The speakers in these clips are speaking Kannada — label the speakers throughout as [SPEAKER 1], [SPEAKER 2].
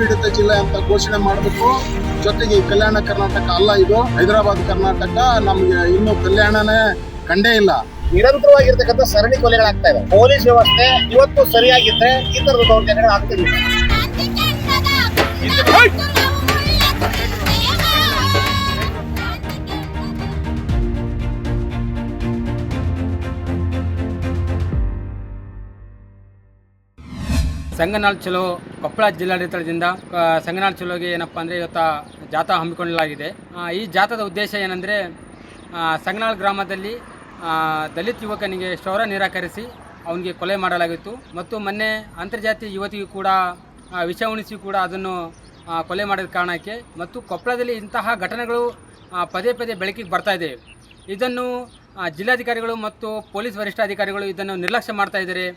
[SPEAKER 1] ಪೀಡಿತ ಜಿಲ್ಲೆ ಅಂತ ಘೋಷಣೆ ಮಾಡಬೇಕು. ಜೊತೆಗೆ ಈ ಕಲ್ಯಾಣ ಕರ್ನಾಟಕ ಅಲ್ಲ ಇದು. ಹೈದರಾಬಾದ್ ಕರ್ನಾಟಕ ನಮಗೆ ಇನ್ನೂ ಕಲ್ಯಾಣನೇ ಕಂಡೇ ಇಲ್ಲ.
[SPEAKER 2] ನಿರಂತರವಾಗಿರ್ತಕ್ಕಂಥ ಸರಣಿ ಕೊಲೆಗಳಾಗ್ತಾ ಇದೆ ಪೊಲೀಸ್ ವ್ಯವಸ್ಥೆ ಇವತ್ತು ಸರಿಯಾಗಿದ್ರೆ ಈ ತರದ ದೌರ್ಜನ್ಯಗಳು ಆಗ್ತಿರ್ಲಿಲ್ಲ
[SPEAKER 3] ಸಂಗನಾಳ್ ಚಲೋ, ಕೊಪ್ಪಳ ಜಿಲ್ಲಾಡಳಿತದಿಂದ ಸಂಗನಾಳ್ ಚಲೋಗೆ ಏನಪ್ಪ ಅಂದರೆ ಇವತ್ತು ಜಾಥಾ ಹಮ್ಮಿಕೊಳ್ಳಲಾಗಿದೆ. ಈ ಜಾಥಾದ ಉದ್ದೇಶ ಏನಂದರೆ ಸಂಗನಾಳ್ ಗ್ರಾಮದಲ್ಲಿ ದಲಿತ ಯುವಕನಿಗೆ ಶೌರ್ಯ ನಿರಾಕರಿಸಿ ಅವನಿಗೆ ಕೊಲೆ ಮಾಡಲಾಗಿತ್ತು. ಮತ್ತು ಮೊನ್ನೆ ಅಂತರ್ಜಾತಿ ಯುವತಿಗೂ ಕೂಡ ವಿಷ ಉಣಿಸಿ ಕೂಡ ಅದನ್ನು ಕೊಲೆ ಮಾಡಿದ ಕಾರಣಕ್ಕೆ ಮತ್ತು ಕೊಪ್ಪಳದಲ್ಲಿ ಇಂತಹ ಘಟನೆಗಳು ಪದೇ ಪದೇ ಬೆಳಕಿಗೆ ಬರ್ತಾ ಇದೆ. ಇದನ್ನು ಜಿಲ್ಲಾಧಿಕಾರಿಗಳು ಮತ್ತು ಪೊಲೀಸ್ ವರಿಷ್ಠಾಧಿಕಾರಿಗಳು ಇದನ್ನು ನಿರ್ಲಕ್ಷ್ಯ ಮಾಡ್ತಾ ಇದ್ದಾರೆ.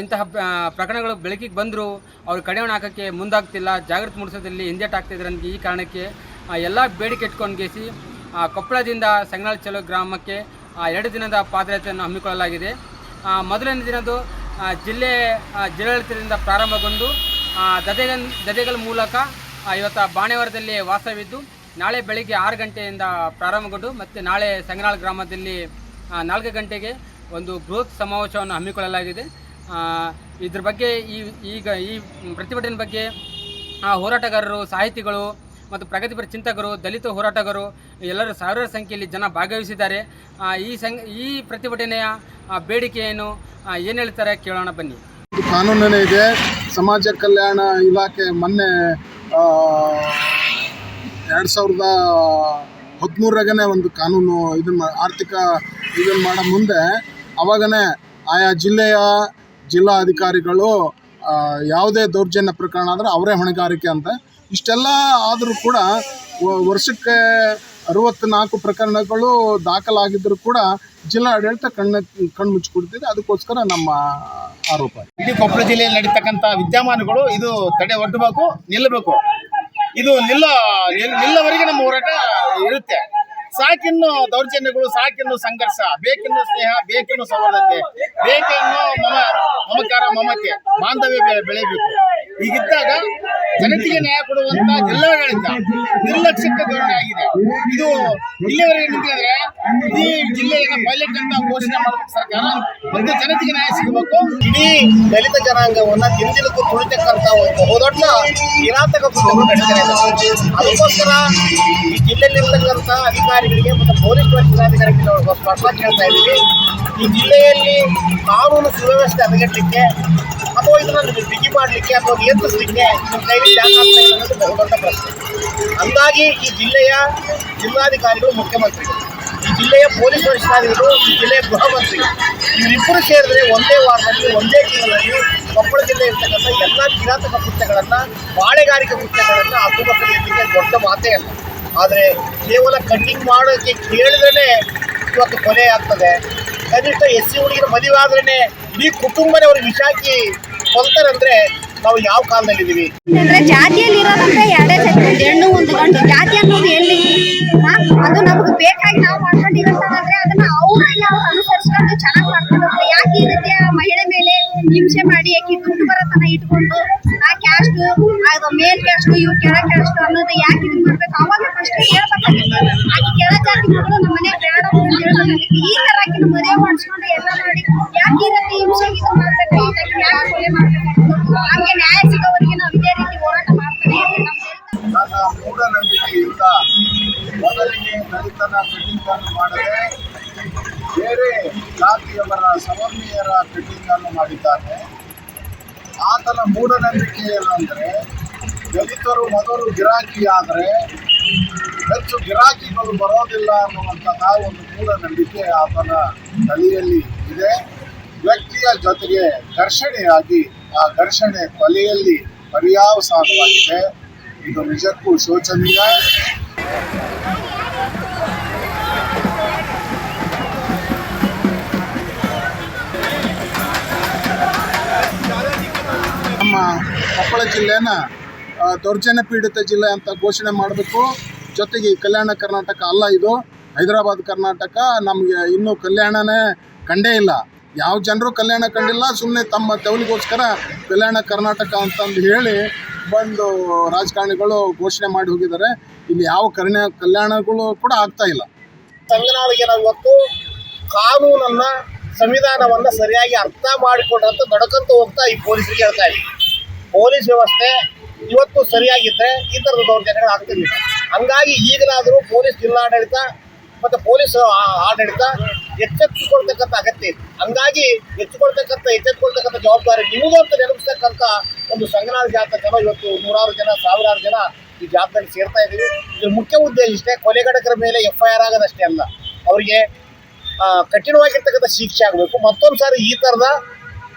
[SPEAKER 3] ಇಂತಹ ಪ್ರಕರಣಗಳು ಬೆಳಕಿಗೆ ಬಂದರೂ ಅವರು ಕಡಿವಾಣ ಹಾಕೋಕ್ಕೆ ಮುಂದಾಗ್ತಿಲ್ಲ ಜಾಗೃತಿ ಮೂಡಿಸೋದ್ರಲ್ಲಿ ಹಿಂಜೆಟ್ ಆಗ್ತಿದ್ರು ನನಗೆ ಈ ಕಾರಣಕ್ಕೆ. ಎಲ್ಲ ಬೇಡಿಕೆ ಇಟ್ಕೊಂಡು ಗೇಸಿ ಆ, ಕೊಪ್ಪಳದಿಂದ ಸಂಗನಾಳ್ ಚಲೋ ಗ್ರಾಮಕ್ಕೆ ಎರಡು ದಿನದ ಪಾದಯಾತ್ರೆಯನ್ನು ಹಮ್ಮಿಕೊಳ್ಳಲಾಗಿದೆ. ಮೊದಲನೇ ದಿನದ್ದು ಜಿಲ್ಲೆ ಜಿಲ್ಲಾಡಳಿತದಿಂದ ಪ್ರಾರಂಭಗೊಂಡು ದದೆಗನ್ ದದೆಗಲ್ ಮೂಲಕ ಇವತ್ತು ಬಾಣೆವಾರದಲ್ಲಿ ವಾಸವಿದ್ದು ನಾಳೆ ಬೆಳಿಗ್ಗೆ ಆರು ಗಂಟೆಯಿಂದ ಪ್ರಾರಂಭಗೊಂಡು ಮತ್ತು ನಾಳೆ ಸಂಗನಾಳ್ ಗ್ರಾಮದಲ್ಲಿ ನಾಲ್ಕು ಗಂಟೆಗೆ ಒಂದು ಬೃಹತ್ ಸಮಾವೇಶವನ್ನು ಹಮ್ಮಿಕೊಳ್ಳಲಾಗಿದೆ. ಇದ್ರ ಬಗ್ಗೆ ಈ ಈಗ ಈ ಪ್ರತಿಭಟನೆ ಬಗ್ಗೆ ಆ, ಹೋರಾಟಗಾರರು ಸಾಹಿತಿಗಳು ಮತ್ತು ಪ್ರಗತಿಪರ ಚಿಂತಕರು ದಲಿತ ಹೋರಾಟಗಾರರು ಎಲ್ಲರೂ ಸಾವಿರಾರು ಸಂಖ್ಯೆಯಲ್ಲಿ ಜನ ಭಾಗವಹಿಸಿದ್ದಾರೆ. ಈ ಸಂ ಈ ಪ್ರತಿಭಟನೆಯ ಬೇಡಿಕೆ ಏನು ಏನು ಹೇಳ್ತಾರೆ ಕೇಳೋಣ ಬನ್ನಿ.
[SPEAKER 1] ಕಾನೂನೇ ಇದೆ. ಸಮಾಜ ಕಲ್ಯಾಣ ಇಲಾಖೆ ಮೊನ್ನೆ ಎರಡು ಸಾವಿರದ ಹದಿಮೂರಾಗನೇ ಒಂದು ಕಾನೂನು ಇದನ್ನು ಆರ್ಥಿಕ ಇದನ್ನು ಮಾಡೋ ಮುಂದೆ ಅವಾಗನೇ ಆಯಾ ಜಿಲ್ಲೆಯ ಜಿಲ್ಲಾ ಅಧಿಕಾರಿಗಳು ಯಾವುದೇ ದೌರ್ಜನ್ಯ ಪ್ರಕರಣ ಆದರೆ ಅವರೇ ಹೊಣೆಗಾರಿಕೆ ಅಂತ. ಇಷ್ಟೆಲ್ಲ ಆದರೂ ಕೂಡ ವರ್ಷಕ್ಕೆ ಅರವತ್ತ್ನಾಲ್ಕು ಪ್ರಕರಣಗಳು ದಾಖಲಾಗಿದ್ದರೂ ಕೂಡ ಜಿಲ್ಲಾ ಆಡಳಿತ ಕಣ್ಣ ಕಣ್ಣು ಮುಚ್ಚಿಕೊಡ್ತಿದೆ ಅದಕ್ಕೋಸ್ಕರ ನಮ್ಮ ಆರೋಪ.
[SPEAKER 2] ಇಡೀ ಕೊಪ್ಪಳ ಜಿಲ್ಲೆಯಲ್ಲಿ ನಡೀತಕ್ಕಂಥ ವಿದ್ಯಮಾನಗಳು ಇದು ತಡೆ ಒಡ್ಡಬೇಕು ನಿಲ್ಲಬೇಕು. ಇದು ನಿಲ್ಲ, ನಿಲ್- ನಿಲ್ಲವರೆಗೆ ನಮ್ಮ ಹೋರಾಟ ಇರುತ್ತೆ. ಸಾಕಿನ್ನು ದೌರ್ಜನ್ಯಗಳು, ಸಾಕಿನ್ನು ಸಂಘರ್ಷ, ಬೇಕಿನ್ನು ಸ್ನೇಹ, ಬೇಕಿನ್ನು ಸೌಹಾರ್ದತೆ ಬೇಕಿನ್ನು ಮಮ ಮಮಕಾರ, ಮಮತೆ, ಬಾಂಧವ್ಯ ಬೆಳೆಯಬೇಕು. ಹೀಗಿದ್ದಾಗ ಜನತೆಗೆ ನ್ಯಾಯ ಕೊಡುವಂತ ಜಿಲ್ಲಾಡಳಿತ ನಿರ್ಲಕ್ಷ್ಯಕ್ಕೆ ಧೋರಣೆ ಆಗಿದೆ. ಇದು ಇಲ್ಲಿವರೆಗೆ ನಿಂತಿದ್ರೆ ಇಡೀ ಜಿಲ್ಲೆಯನ್ನು ಪೈಲಟ್ ಅಂತ ಘೋಷಣೆ ಮಾಡಬೇಕು ಸರ್ಕಾರ. ಒಂದು ಜನತೆಗೆ ನ್ಯಾಯ ಸಿಗಬೇಕು. ಇಡೀ ದಲಿತ ಜನಾಂಗವನ್ನ ದಿನದಿನಕ್ಕೂ ತುಳಿತಕ್ಕಂತ ಒಂದು ನಡೀತಾ ಇದೆ ಅದಕ್ಕೋಸ್ಕರ ಈ ಜಿಲ್ಲೆಯಲ್ಲಿರ್ತಕ್ಕಂಥ ಅಧಿಕಾರಿಗಳಿಗೆ ಮತ್ತು ಪೊಲೀಸ್ ವರಿಷ್ಠಾಧಿಕಾರಿಗಳಿಗೆ ನಾವು ಸ್ಪಷ್ಟ ಕೇಳ್ತಾ ಇದ್ದೀವಿ. ಈ ಜಿಲ್ಲೆಯಲ್ಲಿ ಕಾನೂನು ಸುವ್ಯವಸ್ಥೆ ಹದಗೆಟ್ಟಲಿಕ್ಕೆ ಅಥವಾ ಇದನ್ನ ಬಿಗಿ ಮಾಡಲಿಕ್ಕೆ ಅಥವಾ ನಿಯಂತ್ರಿಸಲಿಕ್ಕೆ ಅನ್ನೋದು ಬಹುದೊಡ್ಡ ಪ್ರಶ್ನೆ. ಹಂಗಾಗಿ ಈ ಜಿಲ್ಲೆಯ ಜಿಲ್ಲಾಧಿಕಾರಿಗಳು ಮುಖ್ಯಮಂತ್ರಿಗಳು, ಈ ಜಿಲ್ಲೆಯ ಪೊಲೀಸ್ ವರಿಷ್ಠಾಧಿಕಾರಿಗಳು ಈ ಜಿಲ್ಲೆಯ ಗೃಹ ಮಂತ್ರಿಗಳು, ಇವರಿಬ್ಬರು ಸೇರಿದ್ರೆ ಒಂದೇ ವಾರದಲ್ಲಿ ಒಂದೇ ತಿಂಗಳಲ್ಲಿ ಕೊಪ್ಪಳ ಜಿಲ್ಲೆ ಇರ್ತಕ್ಕಂಥ ಎಲ್ಲ ಕಿರಾತಕ ಕೃತ್ಯಗಳನ್ನು, ಬಾಳೆಗಾರಿಕೆ ಕೃತ್ಯಗಳನ್ನು ಹಕ್ಕುಮಕ್ಕಳಿಗೆ ದೊಡ್ಡ ಮಾತೇ ಅಲ್ಲ. ಆದರೆ ಕೇವಲ ಕಟ್ಟಿಂಗ್ ಮಾಡೋಕ್ಕೆ ಕೇಳಿದ್ರೆ ಇವತ್ತು ಕೊಲೆ ಆಗ್ತದೆ. ಕನಿಷ್ಠ ಎಸ್ ಸಿ ಹುಡುಗಿರ ಮದುವೆ ಆದ್ರೇ ಇಡೀ ಕುಟುಂಬನೇ ಅವ್ರಿಗೆ ವಿಷ ಹಾಕಿ ಕೊಲ್ತಾರಂದ್ರೆ ನಾವು ಯಾವ ಕಾಲದಲ್ಲಿದ್ದೀವಿ?
[SPEAKER 4] ಅಂದ್ರೆ ಜಾತಿಯಲ್ಲಿ ಇರೋದಂದ್ರೆ ಎರಡೇ ಜಾತಿ ಹೆಣ್ಣು ಒಂದು ಗಂಡು ಜಾತಿ ಅನ್ನೋದು ಎಲ್ಲಿ ಅದು ನಮ್ಗೆ ಬೇಕಾಗಿ ನಾವು ಮಾಡ್ಕೊಂಡಿರೋದಾದ್ರೆ ಅದನ್ನ ಅವರಲ್ಲಿ ಅವ್ರು ಅನುಸರಿಸ್ಕೊಂಡು ಚೆನ್ನಾಗಿ ಮಾಡ್ಕೊಂಡು. ಯಾಕೆ ಈ ರೀತಿಯ ಮಹಿಳೆ ಮೇಲೆ ಹಿಂಸೆ ಮಾಡಿ, ಯಾಕೆ ದುಡ್ಡು ಬರೋತನ ಇಟ್ಕೊಂಡು, ಆ ಕ್ಯಾಸ್ಟ್ ಅದು ಮೇಲ್ ಕ್ಯಾಸ್ಟ್ ಇವ್ ಕೆಳ ಕ್ಯಾಸ್ಟ್ ಅನ್ನೋದು ಯಾಕೆ ಇದು ಮಾಡ್ಬೇಕು? ಅವಾಗ ಫಸ್ಟ್ ಹೇಳ್ಬೇಕಾಗಿತ್ತು. ಆಕೆ ಕೆಳ ಜಾತಿ ಮಗಳು ನಮ್ಮ ಮನೆ ಬೇಡ ಅಂತ ಈ ತರ ಆಕಿನ ಮದುವೆ ಮಾಡಿಸ್ಕೊಂಡು ಎಲ್ಲ
[SPEAKER 1] ದಲಿತನ ಕಟಿಂಗ್ ಅನ್ನು ಮಾಡದೆ ಬೇರೆ ಜಾತಿಯವರ ಸವರ್ಣೀಯರ ಕಟಿಂಗ್ ಮಾಡಿದ್ದಾರೆ. ಆತನ ಮೂಢನಂಬಿಕೆ ಏನಂದರೆ ದಲಿತರು ಮೊದಲು ಗಿರಾಕಿ ಆದರೆ ಹೆಚ್ಚು ಗಿರಾಕಿಗಳು ಬರೋದಿಲ್ಲ ಅನ್ನುವಂತಹ ಒಂದು ಮೂಢನಂಬಿಕೆ ಆತನ ತಲೆಯಲ್ಲಿ ಇದೆ. ವ್ಯಕ್ತಿಯ ಜೊತೆಗೆ ಘರ್ಷಣೆಯಾಗಿ ಆ ಘರ್ಷಣೆ ಕೊಲೆಯಲ್ಲಿ ಪರ್ಯಾವಸಾನವಾಗಿದೆ ಇದು ನಿಜಕ್ಕೂ ಶೋಚನೀಯ. ನಮ್ಮ ಕೊಪ್ಪಳ ಜಿಲ್ಲೆನ ದೌರ್ಜನ್ಯ ಪೀಡಿತ ಜಿಲ್ಲೆ ಅಂತ ಘೋಷಣೆ ಮಾಡಬೇಕು. ಜೊತೆಗೆ ಕಲ್ಯಾಣ ಕರ್ನಾಟಕ ಅಲ್ಲ ಇದು. ಹೈದರಾಬಾದ್ ಕರ್ನಾಟಕ ನಮಗೆ ಇನ್ನೂ ಕಲ್ಯಾಣನೇ ಕಂಡೇ ಇಲ್ಲ. ಯಾವ ಜನರು ಕಲ್ಯಾಣ ಕಂಡಿಲ್ಲ ಸುಮ್ಮನೆ ತಮ್ಮ ತೆವಲಿಗೋಸ್ಕರ ಕಲ್ಯಾಣ ಕರ್ನಾಟಕ ಅಂತಂದು ಹೇಳಿ ಬಂದು ರಾಜಕಾರಣಿಗಳು ಘೋಷಣೆ ಮಾಡಿ ಹೋಗಿದ್ದಾರೆ. ಇಲ್ಲಿ ಯಾವ ಕರ್ಣ, ಕಲ್ಯಾಣಗಳು ಕೂಡ ಆಗ್ತಾ ಇಲ್ಲ.
[SPEAKER 2] ತಮಿಳುನಾಡಿಗೆ ನಾವು ಇವತ್ತು ಕಾನೂನನ್ನ, ಸಂವಿಧಾನವನ್ನ ಸರಿಯಾಗಿ ಅರ್ಥ ಮಾಡಿಕೊಂಡಂತ ನಡ್ಕೊಂತ ಹೋಗ್ತಾ ಈ ಪೊಲೀಸರಿಗೆ ಹೇಳ್ತಾ ಇದ್ದೀವಿ ಪೊಲೀಸ್ ವ್ಯವಸ್ಥೆ ಇವತ್ತು ಸರಿಯಾಗಿದ್ರೆ ಈ ಥರದ ದೌರ್ಜನ್ಯಗಳು ಆಗ್ತಿರ್ಲಿಲ್ಲ ಹಂಗಾಗಿ ಈಗಲಾದರೂ ಪೊಲೀಸ್ ಜಿಲ್ಲಾಡಳಿತ ಮತ್ತು ಪೊಲೀಸ್ ಆಡಳಿತ ಎಚ್ಚೆತ್ತುಕೊಳ್ತಕ್ಕಂಥ ಅಗತ್ಯ ಇದೆ. ಹಂಗಾಗಿ ಎಚ್ಚುಕೊಳ್ತಕ್ಕಂಥ ಎಚ್ಚೆತ್ತುಕೊಳ್ತಕ್ಕಂಥ ಜವಾಬ್ದಾರಿ ನಿಮಗೂ ಅಂತ ನೆನಪಿಸ್ತಕ್ಕಂಥ ಒಂದು ಸಂಗನಾಳ ಜಾತ ಜನ ಇವತ್ತು ನೂರಾರು ಜನ, ಸಾವಿರಾರು ಜನ ಈ ಜಾತದಲ್ಲಿ ಸೇರ್ತಾ ಇದ್ದೀವಿ. ಇದು ಮುಖ್ಯ ಉದ್ದೇಶ ಇಷ್ಟೇ ಕೊಲೆಗಡಕರ ಮೇಲೆ ಎಫ್ ಐ ಆರ್ ಆಗೋದಷ್ಟೇ ಅಲ್ಲ. ಅವರಿಗೆ ಕಠಿಣವಾಗಿರ್ತಕ್ಕಂಥ ಶಿಕ್ಷೆ ಆಗಬೇಕು. ಮತ್ತೊಂದು ಸಾರಿ ಈ ಥರದ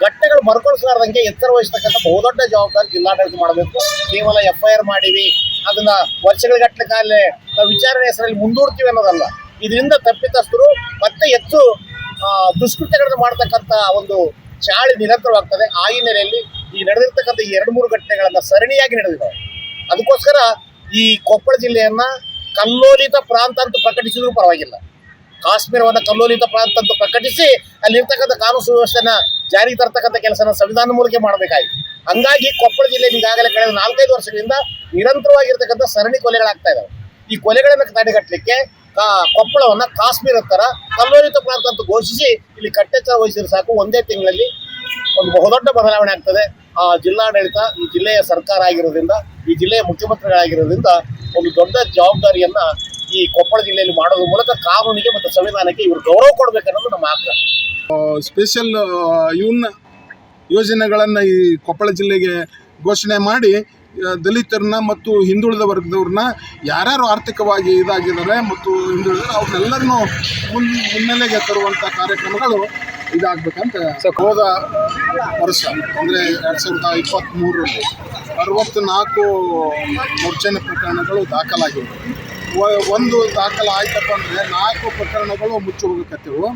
[SPEAKER 2] ಘಟನೆಗಳು ಮರುಕಳಿಸಲಾರ್ದಂಗೆ ಎತ್ತರ ವಹಿಸ್ತಕ್ಕಂಥ ಬಹುದೊಡ್ಡ ಜವಾಬ್ದಾರಿ ಜಿಲ್ಲಾಡಳಿತ ಮಾಡಬೇಕು. ಕೇವಲ ಎಫ್ ಐ ಆರ್ ಮಾಡಿವಿ ಅದನ್ನ ವರ್ಷಗಳ ಗಟ್ಟಲೆ ಕಾಲೇ ನಾವು ವಿಚಾರಣೆ ಹೆಸರಲ್ಲಿ ಮುಂದೂಡ್ತೀವಿ ಅನ್ನೋದಲ್ಲ. ಇದರಿಂದ ತಪ್ಪಿತಸ್ಥರು ಮತ್ತೆ ಹೆಚ್ಚು ದುಷ್ಕೃತ್ಯಗಳನ್ನು ಮಾಡ್ತಕ್ಕಂಥ ಒಂದು ಚಾಳಿ ನಿರಂತರವಾಗ್ತದೆ. ಆ ಹಿನ್ನೆಲೆಯಲ್ಲಿ ಈ ನಡೆದಿರ್ತಕ್ಕಂಥ ಈ ಎರಡು ಮೂರು ಘಟನೆಗಳನ್ನು ಸರಣಿಯಾಗಿ ನಡೆದಿದ್ದಾವೆ. ಅದಕ್ಕೋಸ್ಕರ ಈ ಕೊಪ್ಪಳ ಜಿಲ್ಲೆಯನ್ನ ಕಲ್ಲೋಲಿತ ಪ್ರಾಂತ ಅಂತ ಪ್ರಕಟಿಸಿದ್ರು ಪರವಾಗಿಲ್ಲ. ಕಾಶ್ಮೀರವನ್ನು ಕಲ್ಲೋಲಿತ ಪ್ರಾಂತ ಅಂತ ಪ್ರಕಟಿಸಿ ಅಲ್ಲಿರ್ತಕ್ಕಂಥ ಕಾನೂನು ಸುವ್ಯವಸ್ಥೆನ ಜಾರಿಗೆ ತರ್ತಕ್ಕಂಥ ಕೆಲಸನ ಸಂವಿಧಾನ ಮೂಲಕ ಮಾಡಬೇಕಾಗಿತ್ತು ಹಂಗಾಗಿ ಕೊಪ್ಪಳ ಜಿಲ್ಲೆ ಈಗಾಗಲೇ ಕಳೆದ ನಾಲ್ಕೈದು ವರ್ಷಗಳಿಂದ ನಿರಂತರವಾಗಿರ್ತಕ್ಕಂಥ ಸರಣಿ ಕೊಲೆಗಳಾಗ್ತಾ ಇದಾವೆ. ಈ ಕೊಲೆಗಳನ್ನು ತಡೆಗಟ್ಟಲಿಕ್ಕೆ ಕೊಪ್ಪಳವನ್ನ ಕಾಶ್ಮೀರ ತರ ಕಲ್ಲೋರಿತ ಪ್ರಾಂತ ಅಂತ ಘೋಷಿಸಿ ಇಲ್ಲಿ ಕಟ್ಟೆಚ್ಚರ ವಹಿಸಿದ್ರೆ ಸಾಕು. ಒಂದೇ ತಿಂಗಳಲ್ಲಿ ಒಂದು ಬಹುದೊಡ್ಡ ಬದಲಾವಣೆ ಆಗ್ತದೆ. ಆ ಜಿಲ್ಲಾಡಳಿತ ಈ ಜಿಲ್ಲೆಯ ಸರ್ಕಾರ ಆಗಿರೋದ್ರಿಂದ, ಈ ಜಿಲ್ಲೆಯ ಮುಖ್ಯಮಂತ್ರಿಗಳಾಗಿರೋದ್ರಿಂದ ಒಂದು ದೊಡ್ಡ ಜವಾಬ್ದಾರಿಯನ್ನ ಈ ಕೊಪ್ಪಳ ಜಿಲ್ಲೆಯಲ್ಲಿ ಮಾಡೋದ್ರ ಮೂಲಕ ಕಾನೂನಿಗೆ ಮತ್ತು ಸಂವಿಧಾನಕ್ಕೆ ಇವರು ಗೌರವ ಕೊಡಬೇಕನ್ನೋದು ನಮ್ಮ ಆಗ್ರಹ.
[SPEAKER 1] ಸ್ಪೆಷಲ್ ಇವನ್ನ ಯೋಜನೆಗಳನ್ನು ಈ ಕೊಪ್ಪಳ ಜಿಲ್ಲೆಗೆ ಘೋಷಣೆ ಮಾಡಿ ದಲಿತರನ್ನ ಮತ್ತು ಹಿಂದುಳಿದ ವರ್ಗದವ್ರನ್ನ ಯಾರ್ಯಾರು ಆರ್ಥಿಕವಾಗಿ ಇದಾಗಿದ್ದಾರೆ ಮತ್ತು ಹಿಂದುಳಿದ ಅವ್ರನ್ನೆಲ್ಲರನ್ನೂ ಮುನ್ ಮುನ್ನೆಲೆಗೆ ತರುವಂಥ ಕಾರ್ಯಕ್ರಮಗಳು ಇದಾಗಬೇಕಂತ ಹೋದ ವರ್ಷ ಅಂದರೆ ಎರಡು ಸಾವಿರದ ಇಪ್ಪತ್ತ್ಮೂರರಲ್ಲಿ ಅರವತ್ತ್ನಾಲ್ಕು ದೌರ್ಜನ್ಯ ಪ್ರಕರಣಗಳು ದಾಖಲಾಗಿವೆ. ಒಂದು ದಾಖಲೆ ಆಯ್ತಪ್ಪ ಅಂದರೆ ನಾಲ್ಕು ಪ್ರಕರಣಗಳು ಮುಚ್ಚಿ ಹೋಗಕತ್ತೆವು.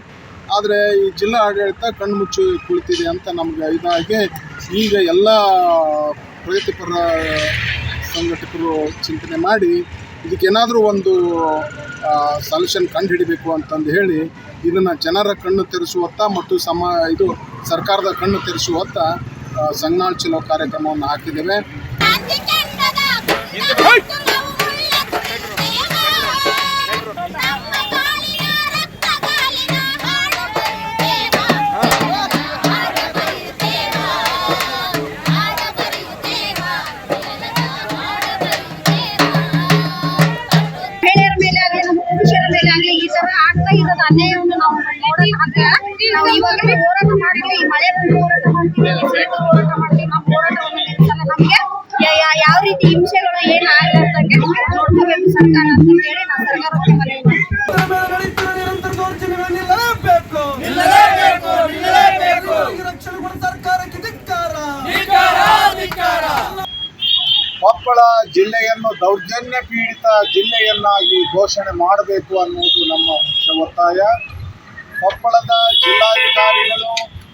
[SPEAKER 1] ಆದರೆ ಈ ಜಿಲ್ಲಾ ಆಡಳಿತ ಕಣ್ಣು ಮುಚ್ಚಿ ಕುಳಿತಿದೆ ಅಂತ ನಮ್ಗೆ ಇದಾಗಿ ಈಗ ಎಲ್ಲ ಪ್ರಗತಿಪರ ಸಂಘಟಕರು ಚಿಂತನೆ ಮಾಡಿ ಇದಕ್ಕೇನಾದರೂ ಒಂದು ಸೊಲ್ಯೂಷನ್ ಕಂಡುಹಿಡಿಬೇಕು ಅಂತಂದು ಹೇಳಿ ಇದನ್ನು ಜನರ ಕಣ್ಣು ತೆರೆಸುವತ್ತ ಮತ್ತು ಸಮ ಇದು ಸರ್ಕಾರದ ಕಣ್ಣು ತೆರೆಸುವತ್ತ ಸಂಘನಾಳ್ ಚಲೋ ಕಾರ್ಯಕ್ರಮವನ್ನು ಹಾಕಿದ್ದೇವೆ.
[SPEAKER 4] ಮೇಲೆ ಆಗ್ಲಿ ಈ ತರ ಆಗ್ತಾ ಇರೋದು ಅನ್ಯಾಯವನ್ನು ನಾವು ನೋಡೋದಾದ್ರೆ ನಾವು ಇವಾಗಲೇ ಹೋರಾಟ ಮಾಡ್ತೀವಿ. ಈ ಮಳೆ ಬಂದು ಹೋರಾಟ ಮಾಡ್ತೀವಿ. ಹೋರಾಟ ಮಾಡ್ತೀವಿ ನಾವು ಹೋರಾಟವನ್ನು ಯಾ- ಯಾವ ರೀತಿ ಹಿಂಸೆಗಳು ಏನ್ ಆಗ್ಲಾರ್ದಂಗೆ ನೋಡ್ಕೋಬೇಕು ಸರ್ಕಾರ ಅಂತ ಹೇಳಿ
[SPEAKER 5] ಜಿಲ್ಲೆಯನ್ನು ದೌರ್ಜನ್ಯ ಪೀಡಿತ ಜಿಲ್ಲೆಯನ್ನಾಗಿ ಘೋಷಣೆ ಮಾಡಬೇಕು ಅನ್ನುವುದು ನಮ್ಮ ಒತ್ತಾಯ. ಕೊಪ್ಪಳದ ಜಿಲ್ಲಾಧಿಕಾರಿಗಳು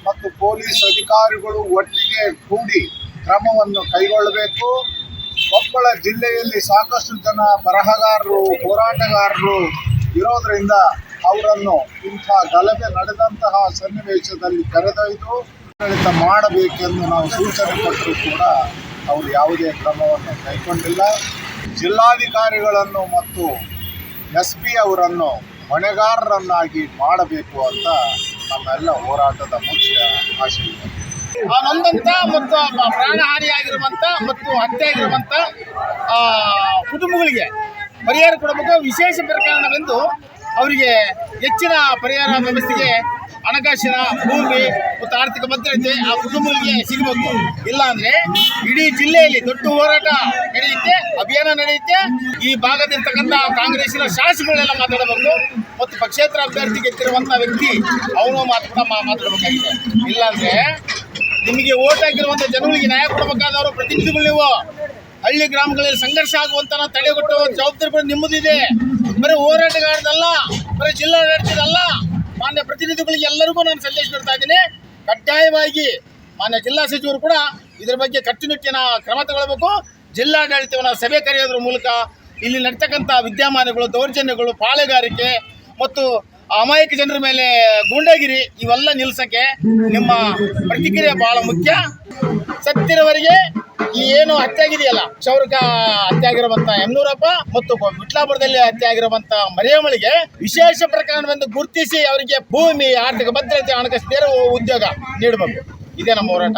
[SPEAKER 5] ಮತ್ತು ಪೊಲೀಸ್ ಅಧಿಕಾರಿಗಳು ಒಟ್ಟಿಗೆ ಕೂಡಿ ಕ್ರಮವನ್ನು ಕೈಗೊಳ್ಳಬೇಕು. ಕೊಪ್ಪಳ ಜಿಲ್ಲೆಯಲ್ಲಿ ಸಾಕಷ್ಟು ಜನ ಬರಹಗಾರರು, ಹೋರಾಟಗಾರರು ಇರೋದರಿಂದ ಅವರನ್ನು ಇಂಥ ಗಲಭೆ ನಡೆದಂತಹ ಸನ್ನಿವೇಶದಲ್ಲಿ ಕರೆದೊಯ್ದು ಆಡಳಿತ ಮಾಡಬೇಕೆಂದು ನಾವು ಸೂಚನೆ ಕೊಟ್ಟರು ಕೂಡ ಅವರು ಯಾವುದೇ ಕ್ರಮವನ್ನು ಕೈಗೊಂಡಿಲ್ಲ. ಜಿಲ್ಲಾಧಿಕಾರಿಗಳನ್ನು ಮತ್ತು ಎಸ್ ಪಿ ಅವರನ್ನು ಹೊಣೆಗಾರರನ್ನಾಗಿ ಮಾಡಬೇಕು ಅಂತ ನಮ್ಮೆಲ್ಲ ಹೋರಾಟದ ಮುಖ್ಯ ಆಶಯ
[SPEAKER 2] ನೊಂದಂತ ಮತ್ತು ಪ್ರಾಣಹಾನಿಯಾಗಿರುವಂಥ ಮತ್ತು ಹತ್ಯೆ ಆಗಿರುವಂತ ಆ, ಕುಟುಂಬಗಳಿಗೆ ಪರಿಹಾರ ಕೊಡಬೇಕು. ವಿಶೇಷ ಪ್ರಕರಣವೆಂದು ಅವರಿಗೆ ಹೆಚ್ಚಿನ ಪರಿಹಾರ ವ್ಯವಸ್ಥೆಗೆ ಹಣಕಾಸಿನ ಭೂಮಿ ಮತ್ತು ಆರ್ಥಿಕ ಭದ್ರತೆ ಆ ಕುಟುಂಬಗಳಿಗೆ ಸಿಗಬೇಕು. ಇಲ್ಲ ಅಂದ್ರೆ ಇಡೀ ಜಿಲ್ಲೆಯಲ್ಲಿ ದೊಡ್ಡ ಹೋರಾಟ ನಡೆಯುತ್ತೆ, ಅಭಿಯಾನ ನಡೆಯುತ್ತೆ. ಈ ಭಾಗದಿರ್ತಕ್ಕಂಥ ಕಾಂಗ್ರೆಸ್ನ ಶಾಸಕಗಳೆಲ್ಲ ಮಾತಾಡಬೇಕು ಮತ್ತು ಪಕ್ಷೇತರ ಅಭ್ಯರ್ಥಿ ಗೆದ್ದಿರುವಂತಹ ವ್ಯಕ್ತಿ ಅವನು ಮಾತು ಕೂಡ ಮಾ- ಮಾತಾಡಬೇಕಾಗಿದೆ. ಇಲ್ಲಾಂದ್ರೆ ನಿಮಗೆ ಓಟ್ ಹಾಕಿರುವಂತ ಜನಗಳಿಗೆ ನ್ಯಾಯ ಕೊಡಬೇಕಾದವರು ಪ್ರತಿನಿಧಿಗಳು ನೀವು. ಹಳ್ಳಿ ಗ್ರಾಮಗಳಲ್ಲಿ ಸಂಘರ್ಷ ಆಗುವಂತ ತಡೆಗಟ್ಟುವ ಜವಾಬ್ದಾರಿ ನಿಮ್ಮದಿದೆ. ಬರೀ ಹೋರಾಟಗಾರದಲ್ಲ ಬರೀ ಜಿಲ್ಲಾಡಳಿತದಲ್ಲ. ಮಾನ್ಯ ಪ್ರತಿನಿಧಿಗಳಿಗೆ ಎಲ್ಲರಿಗೂ ನಾನು ಸಂದೇಶ ಕೊಡ್ತಾ ಇದ್ದೀನಿ. ಕಡ್ಡಾಯವಾಗಿ ಮಾನ್ಯ ಜಿಲ್ಲಾ ಸಚಿವರು ಕೂಡ ಇದರ ಬಗ್ಗೆ ಕಟ್ಟುನಿಟ್ಟಿನ ಕ್ರಮ ತಗೊಳ್ಬೇಕು. ಜಿಲ್ಲಾಡಳಿತವನ್ನು ಸಭೆ ಕರೆಯೋದ್ರ ಮೂಲಕ ಇಲ್ಲಿ ನಡ್ತಕ್ಕಂಥ ವಿದ್ಯಮಾನಗಳು, ದೌರ್ಜನ್ಯಗಳು ಪಾಳೆಗಾರಿಕೆ ಮತ್ತು
[SPEAKER 6] ಅಮಾಯಕ ಜನರ ಮೇಲೆ ಗೂಂಡಾಗಿರಿ, ಇವೆಲ್ಲ ನಿಲ್ಸಕ್ಕೆ ನಿಮ್ಮ ಪ್ರತಿಕ್ರಿಯೆ ಬಹಳ ಮುಖ್ಯ. ಸತ್ತಿರವರಿಗೆ ಈ ಏನು ಹತ್ಯೆ ಆಗಿದೆಯಲ್ಲ, ಕ್ಷೌರಿಕ ಹತ್ಯೆ ಆಗಿರುವಂತ ಎಮ್ನೂರಪ್ಪ ಮತ್ತು ವಿಟ್ಲಾಪುರದಲ್ಲಿ ಹತ್ಯೆ ಆಗಿರುವಂತ ಮರಿಯಮ್ಮಳಿಗೆ ವಿಶೇಷ ಪ್ರಕರಣವೆಂದು ಗುರುತಿಸಿ ಅವರಿಗೆ ಭೂಮಿ, ಆರ್ಥಿಕ ಭದ್ರತೆ, ಹಣಕಾಸು ಉದ್ಯೋಗ ನೀಡಬೇಕು. ಇದೇ ನಮ್ಮ ಹೋರಾಟ.